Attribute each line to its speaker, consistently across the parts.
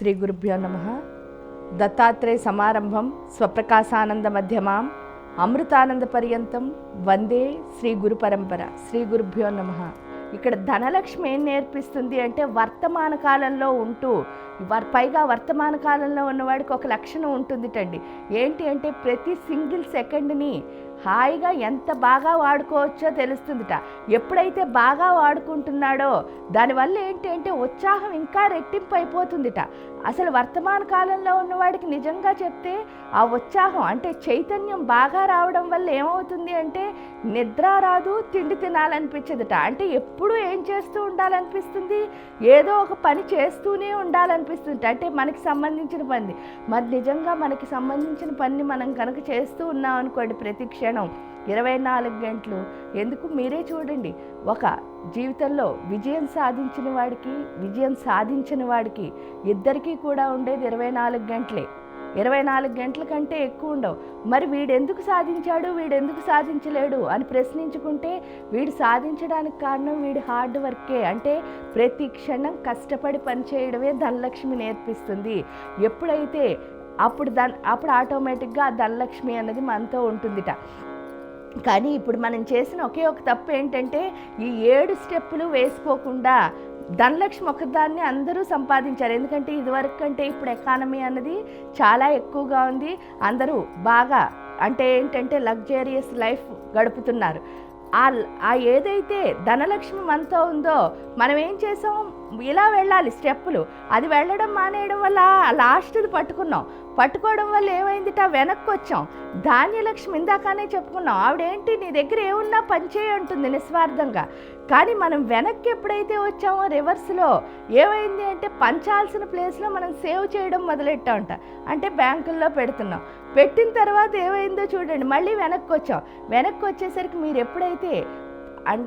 Speaker 1: శ్రీ గురుభ్యో నమ దత్తాత్రేయ సమారంభం స్వప్రకాశానంద మధ్యమాం అమృతానంద పర్యంతం వందే శ్రీ గురు పరంపర శ్రీ గురుభ్యో నమ ఇక్కడ ధనలక్ష్మి ఏం నేర్పిస్తుంది అంటే వర్తమాన కాలంలో ఉంటూ పైగా వర్తమాన కాలంలో ఉన్నవాడికి ఒక లక్షణం ఉంటుందిటండి. ఏంటి అంటే ప్రతి సింగిల్ సెకండ్ని హాయిగా ఎంత బాగా వాడుకోవచ్చో తెలుస్తుందిట. ఎప్పుడైతే బాగా వాడుకుంటున్నాడో దానివల్ల ఏంటంటే ఉత్సాహం ఇంకా రెట్టింపు అయిపోతుందిట. అసలు వర్తమాన కాలంలో ఉన్నవాడికి నిజంగా చెప్తే ఆ ఉత్సాహం అంటే చైతన్యం బాగా రావడం వల్ల ఏమవుతుంది అంటే నిద్ర రాదు తిండి తినాలనిపించదుట. అంటే ఎప్పుడు ఏం చేస్తూ ఉండాలనిపిస్తుంది? ఏదో ఒక పని చేస్తూనే ఉండాలనిపిస్తుంది అంటే మనకి సంబంధించిన పని. మరి నిజంగా మనకి సంబంధించిన పని మనం కనుక చేస్తూ ఉన్నాం అనుకోండి ప్రతి క్షణం ఇరవై నాలుగు గంటలు ఎందుకు మీరే చూడండి. ఒక జీవితంలో విజయం సాధించిన వాడికి విజయం సాధించిన వాడికి ఇద్దరికీ కూడా ఉండేది ఇరవై నాలుగు గంటలే. ఇరవై నాలుగు గంటల కంటే ఎక్కువ ఉండవు. మరి వీడెందుకు సాధించాడు? వీడెందుకు సాధించలేడు? అని ప్రశ్నించుకుంటే వీడు సాధించడానికి కారణం వీడి హార్డ్ వర్కే. అంటే ప్రతి క్షణం కష్టపడి పనిచేయడమే ధనలక్ష్మి నేర్పిస్తుంది. ఎప్పుడైతే అప్పుడు దన్ అప్పుడు ఆటోమేటిక్గా ఆ ధనలక్ష్మి అన్నది మనతో ఉంటుందిట. కానీ ఇప్పుడు మనం చేసిన ఒకే ఒక తప్పు ఏంటంటే ఈ ఏడు స్టెప్పులు వేసుకోకుండా ధనలక్ష్మి ఒకదాన్ని అందరూ సంపాదించారు. ఎందుకంటే ఇదివరకు కంటే ఇప్పుడు ఎకానమీ అన్నది చాలా ఎక్కువగా ఉంది. అందరూ బాగా అంటే ఏంటంటే లగ్జరియస్ లైఫ్ గడుపుతున్నారు. ఆ ఆ ఏదైతే ధనలక్ష్మి మనతో ఉందో మనం ఏం చేసాం? ఇలా వెళ్ళాలి స్టెప్పులు. అది వెళ్ళడం మానేయడం వల్ల లాస్ట్ది పట్టుకున్నాం. పట్టుకోవడం వల్ల ఏమైందిట? వెనక్కి వచ్చాం ధాన్యలక్ష్మి ఇందాకనే చెప్పుకున్నాం. ఆవిడేంటి? నీ దగ్గర ఏమున్నా పనిచేయ ఉంటుంది నిస్వార్థంగా. కానీ మనం వెనక్కి ఎప్పుడైతే వచ్చామో రివర్స్లో ఏమైంది అంటే పంచాల్సిన ప్లేస్లో మనం సేవ్ చేయడం మొదలెట్టామంట. అంటే బ్యాంకుల్లో పెడుతున్నాం. పెట్టిన తర్వాత ఏమైందో చూడండి. మళ్ళీ వెనక్కి వచ్చాం వెనక్కి వచ్చేసరికి మీరు ఎప్పుడైతే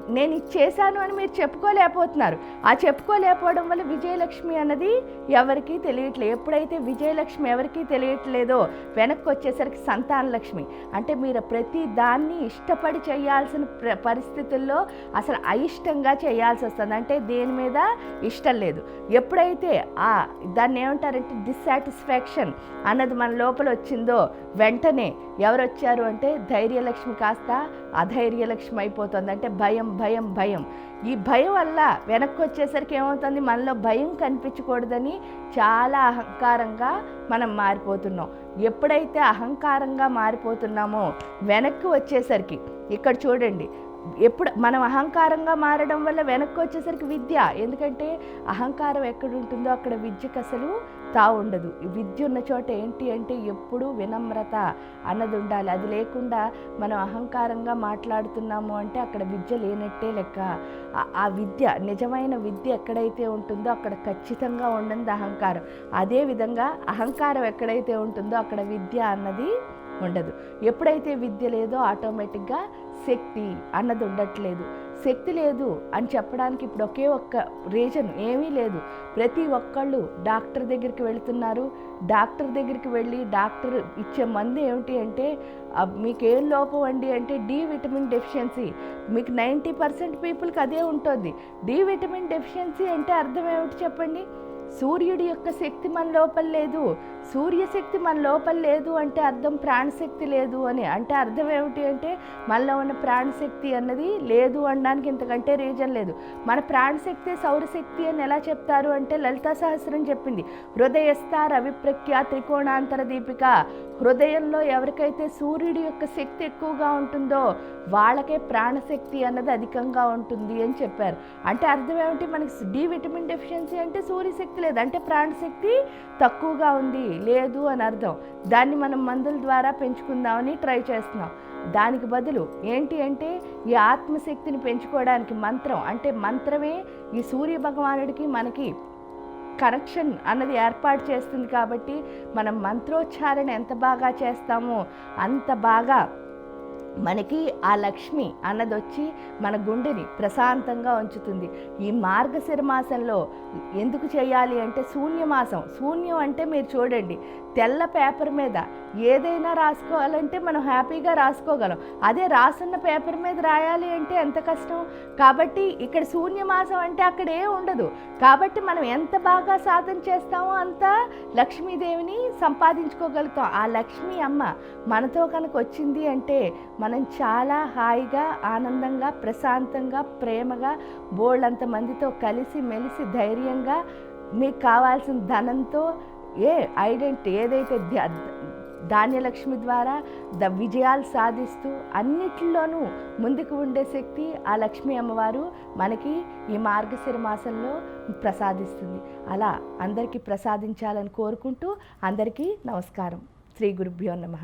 Speaker 1: నేను ఇది చేశాను అని మీరు చెప్పుకోలేకపోతున్నారు. ఆ చెప్పుకోలేకపోవడం వల్ల విజయలక్ష్మి అన్నది ఎవరికీ తెలియట్లేదు ఎప్పుడైతే విజయలక్ష్మి ఎవరికీ తెలియట్లేదో వెనక్కి వచ్చేసరికి సంతాన లక్ష్మి. అంటే మీరు ప్రతి దాన్ని ఇష్టపడి చేయాల్సిన ప్ర- పరిస్థితుల్లో అసలు అయిష్టంగా చేయాల్సి వస్తుంది. అంటే దేని మీద? ఇష్టం లేదు. ఎప్పుడైతే ఆ దాన్ని ఏమంటారంటే డిస్సాటిస్ఫాక్షన్ అన్నది మన లోపల వచ్చిందో వెంటనే ఎవరు వచ్చారు అంటే ధైర్యలక్ష్మి కాస్త అధైర్యలక్ష్యం అయిపోతుంది. అంటే భయం భయం భయం. ఈ భయం వల్ల వెనక్కి వచ్చేసరికి ఏమవుతుంది? మనలో భయం కనిపించకూడదని చాలా అహంకారంగా మనం మారిపోతున్నాం. ఎప్పుడైతే అహంకారంగా మారిపోతున్నామో వెనక్కి వచ్చేసరికి ఇక్కడ చూడండి ఎప్పుడు మనం అహంకారంగా మారడం వల్ల వెనక్కి వచ్చేసరికి విద్య. ఎందుకంటే అహంకారం ఎక్కడ ఉంటుందో అక్కడ విద్యకు అసలు తా ఉండదు. విద్య ఉన్న చోట ఏంటి అంటే ఎప్పుడూ వినమ్రత అన్నది ఉండాలి. అది లేకుండా మనం అహంకారంగా మాట్లాడుతున్నాము అంటే అక్కడ విద్య లేనట్టే లెక్క. ఆ- ఆ విద్య నిజమైన విద్య ఎక్కడైతే ఉంటుందో అక్కడ ఖచ్చితంగా ఉండదు అహంకారం. అదేవిధంగా అహంకారం ఎక్కడైతే ఉంటుందో అక్కడ విద్య అన్నది ఉండదు. ఎప్పుడైతే విద్య లేదో ఆటోమేటిక్గా శక్తి అన్నది ఉండట్లేదు. శక్తి లేదు అని చెప్పడానికి ఇప్పుడు ఒకే ఒక్క రీజన్ ఏమీ లేదు. ప్రతి ఒక్కళ్ళు డాక్టర్ దగ్గరికి వెళుతున్నారు. డాక్టర్ దగ్గరికి వెళ్ళి డాక్టర్ ఇచ్చే మందు ఏమిటి అంటే మీకేం మీకు ఏం లోపం అండి అంటే డి విటమిన్ డెఫిషియన్సీ. మీకు నైంటీ పర్సెంట్ పీపుల్కి అదే ఉంటుంది. డి విటమిన్ డెఫిషియన్సీ అంటే అర్థం ఏమిటి చెప్పండి? సూర్యుడి యొక్క శక్తి మన లోపల లేదు. సూర్యశక్తి మన లోపల లేదు అంటే అర్థం ప్రాణశక్తి లేదు అని. అంటే అర్థం ఏమిటి అంటే మనలో ఉన్న ప్రాణశక్తి అన్నది లేదు అనడానికి ఇంతకంటే రీజన్ లేదు. మన ప్రాణశక్తి సౌరశక్తి అని ఎలా చెప్తారు అంటే లలితా సహస్రం చెప్పింది. హృదయస్థ రవిప్రఖ్య త్రికోణాంతర దీపిక. హృదయంలో ఎవరికైతే సూర్యుడి యొక్క శక్తి ఎక్కువగా ఉంటుందో వాళ్ళకే ప్రాణశక్తి అన్నది అధికంగా ఉంటుంది అని చెప్పారు. అంటే అర్థం ఏమిటి? మనకి డి విటమిన్ డెఫిషియన్సీ అంటే సూర్యశక్తి లేదు. అంటే ప్రాణశక్తి తక్కువగా ఉంది లేదు అని అర్థం. దాన్ని మనం మందుల ద్వారా పెంచుకుందామని ట్రై చేస్తున్నాం. దానికి బదులు ఏంటి అంటే ఈ ఆత్మశక్తిని పెంచుకోవడానికి మంత్రం. అంటే మంత్రమే ఈ సూర్య భగవానుడికి మనకి కనెక్షన్ అన్నది ఏర్పాటు చేస్తుంది కాబట్టి మనం మంత్రోచ్చారణ ఎంత బాగా చేస్తామో అంత బాగా మనకి ఆ లక్ష్మి అన్నది వచ్చి మన గుండెని ప్రశాంతంగా ఉంచుతుంది. ఈ మార్గశిర మాసంలో ఎందుకు చేయాలి అంటే శూన్యమాసం. శూన్యం అంటే మీరు చూడండి తెల్ల పేపర్ మీద ఏదైనా రాసుకోవాలంటే మనం హ్యాపీగా రాసుకోగలం. అదే రాసున్న పేపర్ మీద రాయాలి అంటే ఎంత కష్టం? కాబట్టి ఇక్కడ శూన్యమాసం అంటే అక్కడ ఏ ఉండదు. కాబట్టి మనం ఎంత బాగా సాధన చేస్తామో అంత లక్ష్మీదేవిని సంపాదించుకోగలుగుతాం. ఆ లక్ష్మీ అమ్మ మనతో కనుక వచ్చింది అంటే మనం చాలా హాయిగా ఆనందంగా ప్రశాంతంగా ప్రేమగా బోళ్ళంత మందితో కలిసి మెలిసి ధైర్యంగా మీకు కావాల్సిన ధనంతో ఏ ఐడెంటిటీ ఏదైతే ధాన్యలక్ష్మి ద్వారా ద విజయాలు సాధిస్తూ అన్నిటిలోనూ ముందుకు ఉండే శక్తి ఆ లక్ష్మీ అమ్మవారు మనకి ఈ మార్గశిర మాసంలో ప్రసాదిస్తుంది. అలా అందరికీ ప్రసాదించాలని కోరుకుంటూ అందరికీ నమస్కారం. శ్రీ గురుభ్యో నమః.